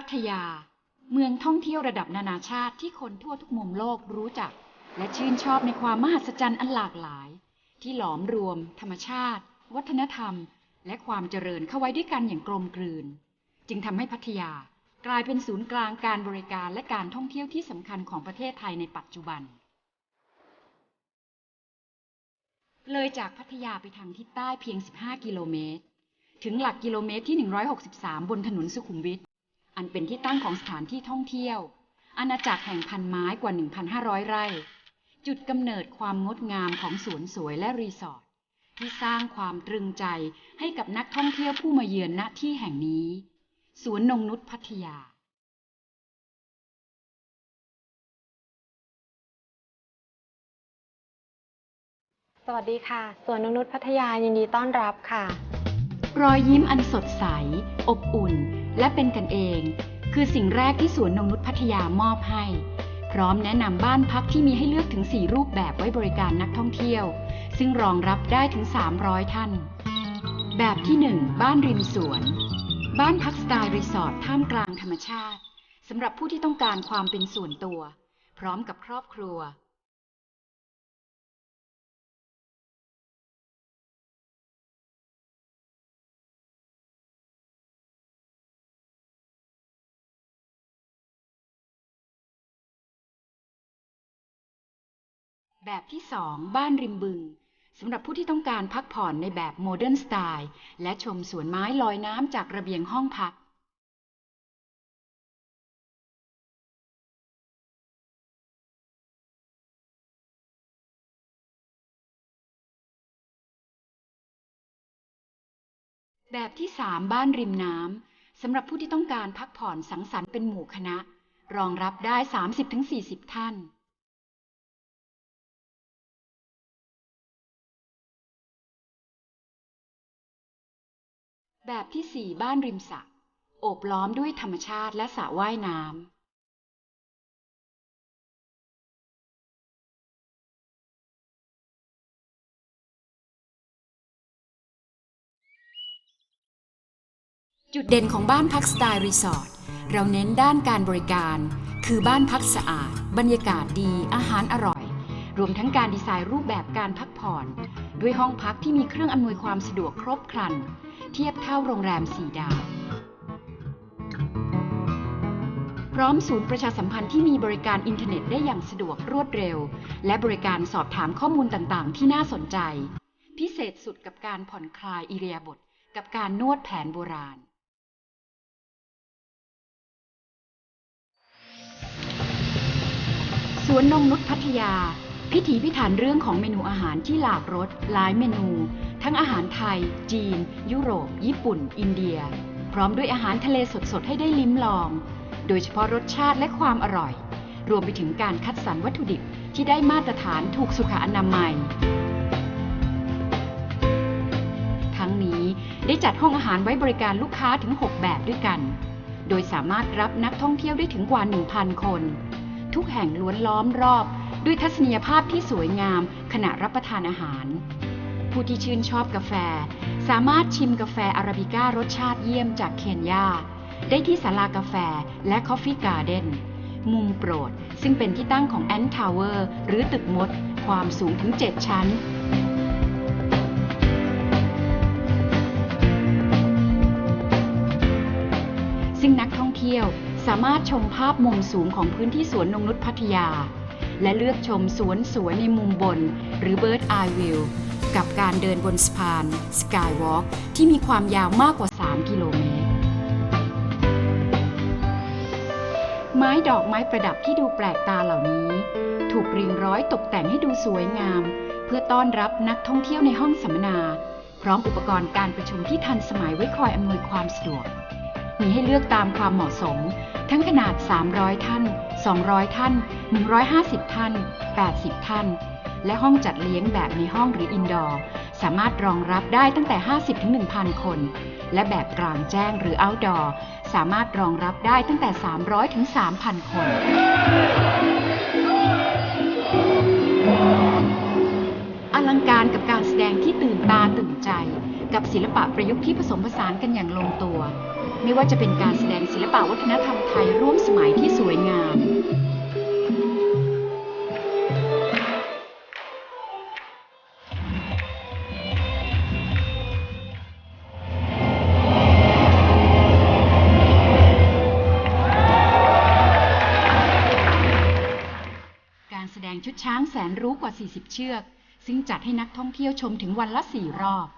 พัทยา เมืองท่องเที่ยวระดับนานาชาติที่คนทั่วทุกมุมโลกรู้จัก และชื่นชอบในความมหัศจรรย์อันหลากหลาย ที่หลอมรวม ธรรมชาติ วัฒนธรรม และความเจริญเข้าไว้ด้วยกันอย่างกลมกลืน จึงทำให้พัทยากลายเป็นศูนย์กลางการบริการและการท่องเที่ยวที่สำคัญของประเทศไทยในปัจจุบัน เลยจากพัทยาไปทางทิศใต้เพียง 15 กิโลเมตร ถึงหลักกิโลเมตรที่ 163 บนถนนสุขุมวิท อันเป็นที่ตั้งของสถานที่ท่องเที่ยว อาณาจักรแห่งพันไม้กว่า 1,500 ไร่ จุดกำเนิดความงดงามของสวนสวยและรีสอร์ทที่สร้างความตรึงใจให้กับนักท่องเที่ยวผู้มาเยือนณที่แห่งนี้ สวนนงนุษพัทยาสวัสดีค่ะ สวนนงนุษพัทยายินดีต้อนรับค่ะ รอยยิ้มอันสดใส อบอุ่น และเป็นกันเอง คือสิ่งแรกที่สวนนงนุษพัทยามอบให้ พร้อมแนะนำบ้านพักที่มีให้เลือกถึง 4 รูปแบบไว้บริการนักท่องเที่ยว ซึ่งรองรับได้ถึง 300 ท่าน แบบที่ 1 บ้านริมสวน บ้านพักสไตล์รีสอร์ทท่ามกลางธรรมชาติสำหรับผู้ที่ต้องการความเป็นส่วนตัว พร้อมกับครอบครัว แบบที่ 2 บ้านริมบึงสำหรับผู้ที่ต้องการพักผ่อนในแบบโมเดิร์นสไตล์และชมสวนไม้ลอยน้ำจากระเบียงห้องพัก แบบที่ 3 บ้านริมน้ำสำหรับผู้ที่ต้องการพักผ่อนสังสรรค์เป็นหมู่คณะ รองรับได้ 30-40 ท่าน แบบที่4บ้านริมสระโอบล้อมด้วยธรรมชาติและสระว่ายน้ำจุดเด่นของบ้านพักสไตล์รีสอร์ทเราเน้นด้านการบริการ คือบ้านพักสะอาด บรรยากาศดีอาหารอร่อย รวมทั้งการดีไซน์รูปแบบการพักผ่อน ด้วยห้องพักที่มีเครื่องอำนวยความสะดวกครบครัน เทียบเท่าโรงแรมสี่ดาว พร้อมศูนย์ประชาสัมพันธ์ที่มีบริการอินเทอร์เน็ตได้อย่างสะดวกรวดเร็ว และบริการสอบถามข้อมูลต่างๆ ที่น่าสนใจ พิเศษสุดกับการผ่อนคลายอิเรียบถกับการนวดแผนโบราณสวนนงนุษพัทยา พิถีพิถันเรื่องของเมนูอาหารที่หลากรสหลายเมนู ทั้งอาหารไทย จีน ยุโรป ญี่ปุ่น อินเดีย พร้อมด้วยอาหารทะเลสดๆ ให้ได้ลิ้มลอง โดยเฉพาะรสชาติและความอร่อย รวมไปถึงการคัดสรรวัตถุดิบที่ได้มาตรฐานถูกสุขอนามัย ทั้งนี้ได้จัดห้องอาหารไว้บริการลูกค้าถึง 6 แบบด้วยกัน โดยสามารถรับนักท่องเที่ยวได้ถึงกว่า 1,000 คน ทุกแห่งล้วนล้อมรอบ ด้วยทัศนียภาพที่สวยงามขณะรับประทานอาหาร ผู้ที่ชื่นชอบกาแฟ สามารถชิมกาแฟอาราบิก้ารสชาติเยี่ยมจากเคนยา ได้ที่ศาลากาแฟและ Coffee Garden มุมโปรด ซึ่งเป็นที่ตั้งของ Ant Tower หรือตึกมด ความสูงถึง 7 ชั้นซึ่งนักท่องเที่ยวสามารถชมภาพมุมสูงของพื้นที่สวนนงนุษย์พัทยา และเลือกชมสวนสวยในมุมบน หรือ Bird Eye View กับการเดินบนสะพาน Skywalk ที่มีความยาวมากกว่า 3 กิโลเมตร ไม้ดอกไม้ประดับที่ดูแปลกตาเหล่านี้ ถูกเรียงร้อยตกแต่งให้ดูสวยงาม เพื่อต้อนรับนักท่องเที่ยวในห้องสัมมนา พร้อมอุปกรณ์การประชุมที่ทันสมัยไว้คอยอำนวยความสะดวก มีให้เลือกตามความเหมาะสม ทั้งขนาด 300 ท่าน 200 ท่าน 150 ท่าน 80 ท่าน และห้องจัดเลี้ยงแบบในห้องหรืออินดอร์สามารถรองรับได้ตั้งแต่ 50ถึง1,000 คน และแบบกลางแจ้งหรือ outdoor สามารถรองรับได้ตั้งแต่ 300ถึง3,000 คน อลังการกับการแสดงที่ตื่นตาตื่นใจ กับศิลปะประยุกต์ที่ผสมผสานกันอย่างลงตัว ไม่ว่าจะเป็นการแสดงศิลปะวัฒนธรรมไทยร่วมสมัยที่สวยงาม การแสดงชุดช้างแสนรู้กว่า 40 เชือก ซึ่งจัดให้นักท่องเที่ยวชมถึงวันละ 4 รอบ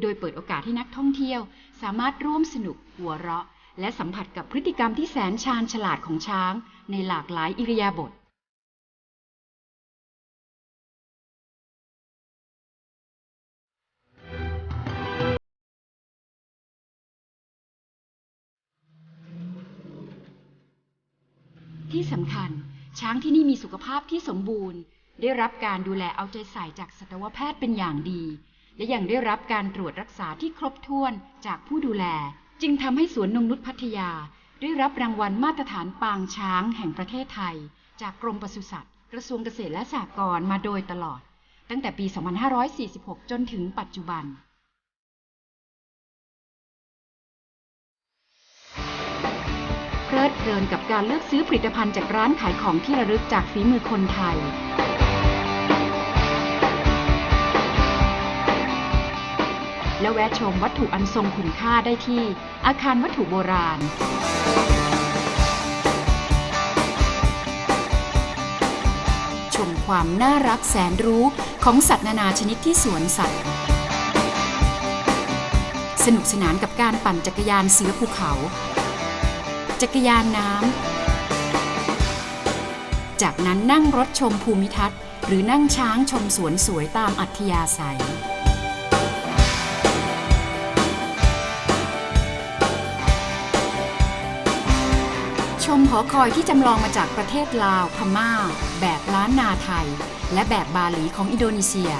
โดยเปิดโอกาสให้นักท่องเที่ยว สามารถร่วมสนุกหัวเราะ และสัมผัสกับพฤติกรรมที่แสนชาญฉลาดของช้าง ในหลากหลายอิริยาบถที่สำคัญ ช้างที่นี่มีสุขภาพที่สมบูรณ์ ได้รับการดูแลเอาใจใส่จากสัตวแพทย์เป็นอย่างดี และยังได้รับการตรวจรักษาที่ครบถ้วนจากผู้ดูแล จึงทำให้สวนนงนุษย์พัทยา ได้รับรางวัลมาตรฐานปางช้างแห่งประเทศไทย จากกรมปศุสัตว์ กระทรวงเกษตรและสหกรณ์มาโดยตลอด ตั้งแต่ปี 2546 จนถึงปัจจุบันเพลิดเพลินกับการเลือกซื้อผลิตภัณฑ์จากร้านขายของที่ระลึกจากฝีมือคนไทย และแวะชมวัตถุอันทรงคุณค่าได้ที่ อาคารวัตถุโบราณ ชมความน่ารักแสนรู้ของสัตว์นานาชนิดที่สวนสัตว์ สนุกสนานกับการปั่นจักรยานเสือภูเขา จักรยานน้ำ จากนั้นนั่งรถชมภูมิทัศน์ หรือนั่งช้างชมสวนสวยตามอัธยาศัย ชมหอคอยที่จำลองมาจากประเทศลาว พม่า แบบล้านนาไทย และแบบบาหลีของอินโดนีเซีย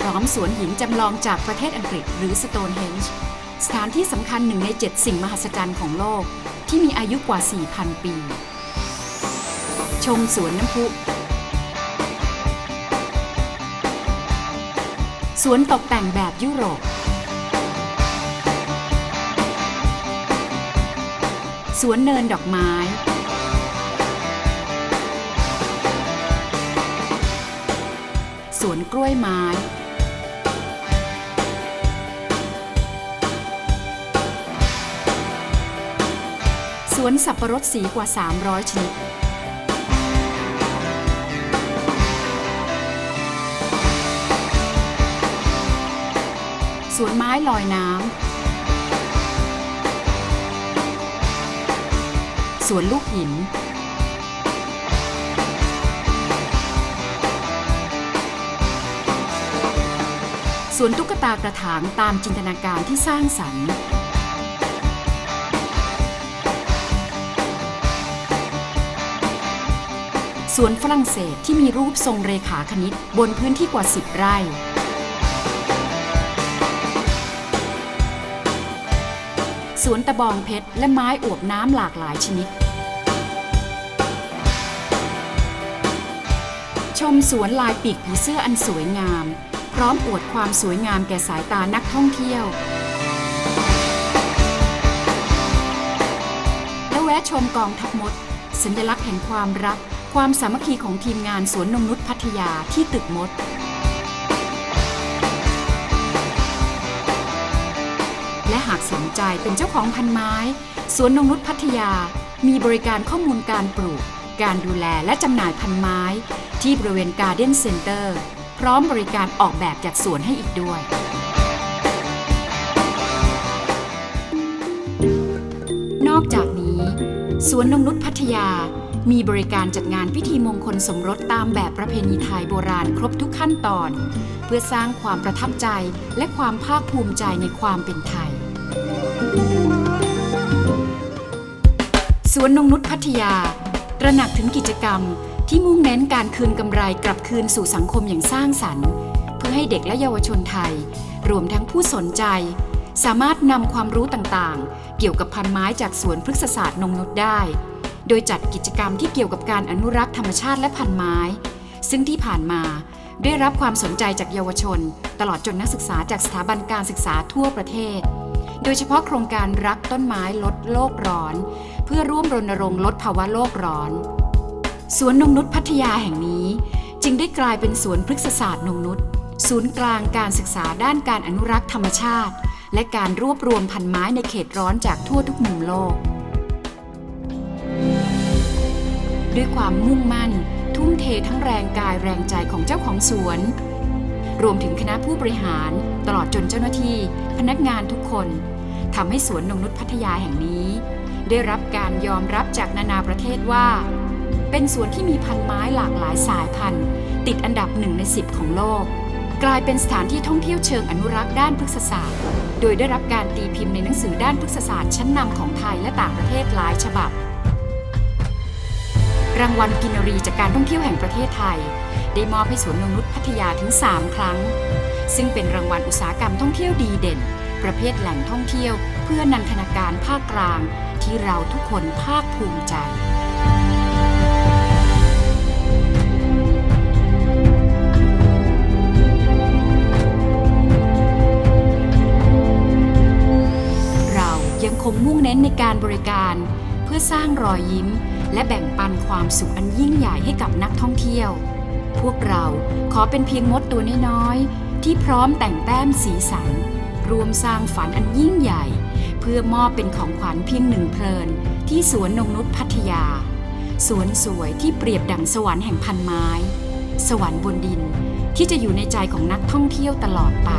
พร้อมสวนหินจำลองจากประเทศอังกฤษหรือ Stonehenge สถานที่สำคัญหนึ่งใน 7 สิ่งมหัศจรรย์ของโลก ที่มีอายุกว่า 4,000 ปี ชมสวนน้ำพุ สวนตกแต่งแบบยุโรป สวนเนินดอกไม้ สวนกล้วยไม้ สวนสับปะรดสีกว่า 300 ชนิด สวนไม้ลอยน้ำ สวนลูกหิน สวนตุ๊กตากระถางตามจินตนาการที่สร้างสรรค์ สวนฝรั่งเศสที่มีรูปทรงเรขาคณิตบนพื้นที่กว่า 10 ไร่สวนตะบองเพชรและไม้อวบน้ำหลากหลายชนิด ชมสวนลายปีกผีเสื้ออันสวยงาม พร้อมอวดความสวยงามแก่สายตานักท่องเที่ยว และแวะชมกองทัพมด สัญลักษณ์แห่งความรัก ความสามัคคีของทีมงานสวนนงนุษย์พัทยาที่ตึกมด และหากสนใจเป็นเจ้าของพันไม้ สวนนงนุษย์พัทยา มีบริการข้อมูลการปลูก การดูแลและจำหน่ายพันไม้ ที่บริเวณการ์เด้นเซ็นเตอร์พร้อมบริการออกแบบจัดสวนให้อีกด้วย นอกจากนี้สวนนงนุษย์พัทยา มีบริการจัดงานพิธีมงคลสมรสตามแบบประเพณีไทยโบราณครบทุกขั้นตอน เพื่อสร้างความประทับใจและความภาคภูมิใจในความเป็นไทยสวนนงนุษย์พัทยา ตระหนักถึงกิจกรรมที่มุ่งเน้นการคืนกำไรกลับคืนสู่สังคมอย่างสร้างสรรค์ เพื่อให้เด็กและเยาวชนไทย รวมทั้งผู้สนใจ สามารถนำความรู้ต่างๆ เกี่ยวกับพันไม้จากสวนพฤกษศาสตร์นงนุษย์ได้ โดยจัดกิจกรรมที่เกี่ยวกับการอนุรักษ์ธรรมชาติและพันไม้ ซึ่งที่ผ่านมาได้รับความสนใจจากเยาวชน ตลอดจนนักศึกษาจากสถาบันการศึกษาทั่วประเทศ โดยเฉพาะโครงการรักต้นไม้ลดโลกร้อน พื่อร่วมรณรงค์ลดภาวะโลกร้อน สวนนงนุษย์พัทยาแห่งนี้ จึงได้กลายเป็นสวนพฤกษศาสตร์นงนุษย์ศูนย์กลางการศึกษาด้านการอนุรักษ์ธรรมชาติ และการรวบรวมพันไม้ในเขตร้อนจากทั่วทุกมุมโลก ด้วยความมุ่งมั่น ทุ่มเททั้งแรงกายแรงใจของเจ้าของสวน รวมถึงคณะผู้บริหาร ตลอดจนเจ้าหน้าที่ พนักงานทุกคนทำให้สวนนงนุษย์พัทยาแห่งนี้ ได้รับการยอมรับจากนานาประเทศว่า เป็นสวนที่มีพันไม้หลากหลายสายพันธุ์ ติดอันดับหนึ่งในสิบของโลก กลายเป็นสถานที่ท่องเที่ยวเชิงอนุรักษ์ด้านพฤกษศาสตร์ โดยได้รับการตีพิมพ์ในหนังสือด้านพฤกษศาสตร์ชั้นนำของไทยและต่างประเทศหลายฉบับ รางวัลกินรีจากการท่องเที่ยวแห่งประเทศไทย ได้มอบให้สวนนงนุษย์พัทยาถึง 3 ครั้ง ซึ่งเป็นรางวัลอุตสาหกรรมท่องเที่ยวดีเด่น ประเภทแหล่งท่องเที่ยว เพื่อนันทนาการภาคกลาง ที่เราทุกคนภาคภูมิใจเรายังคงมุ่งเน้นในการบริการ เพื่อสร้างรอยยิ้ม และแบ่งปันความสุขอันยิ่งใหญ่ให้กับนักท่องเที่ยว พวกเราขอเป็นเพียงมดตัวน้อยๆ ที่พร้อมแต่งแต้มสีสัน รวมสร้างฝันอันยิ่งใหญ่ เพื่อมอบเป็นของขวัญเพียงหนึ่งเพลิน ที่สวนนงนุษพัทยา สวนสวยที่เปรียบดังสวรรค์แห่งพันไม้ สวรรค์บนดินที่จะอยู่ในใจของนักท่องเที่ยวตลอดไป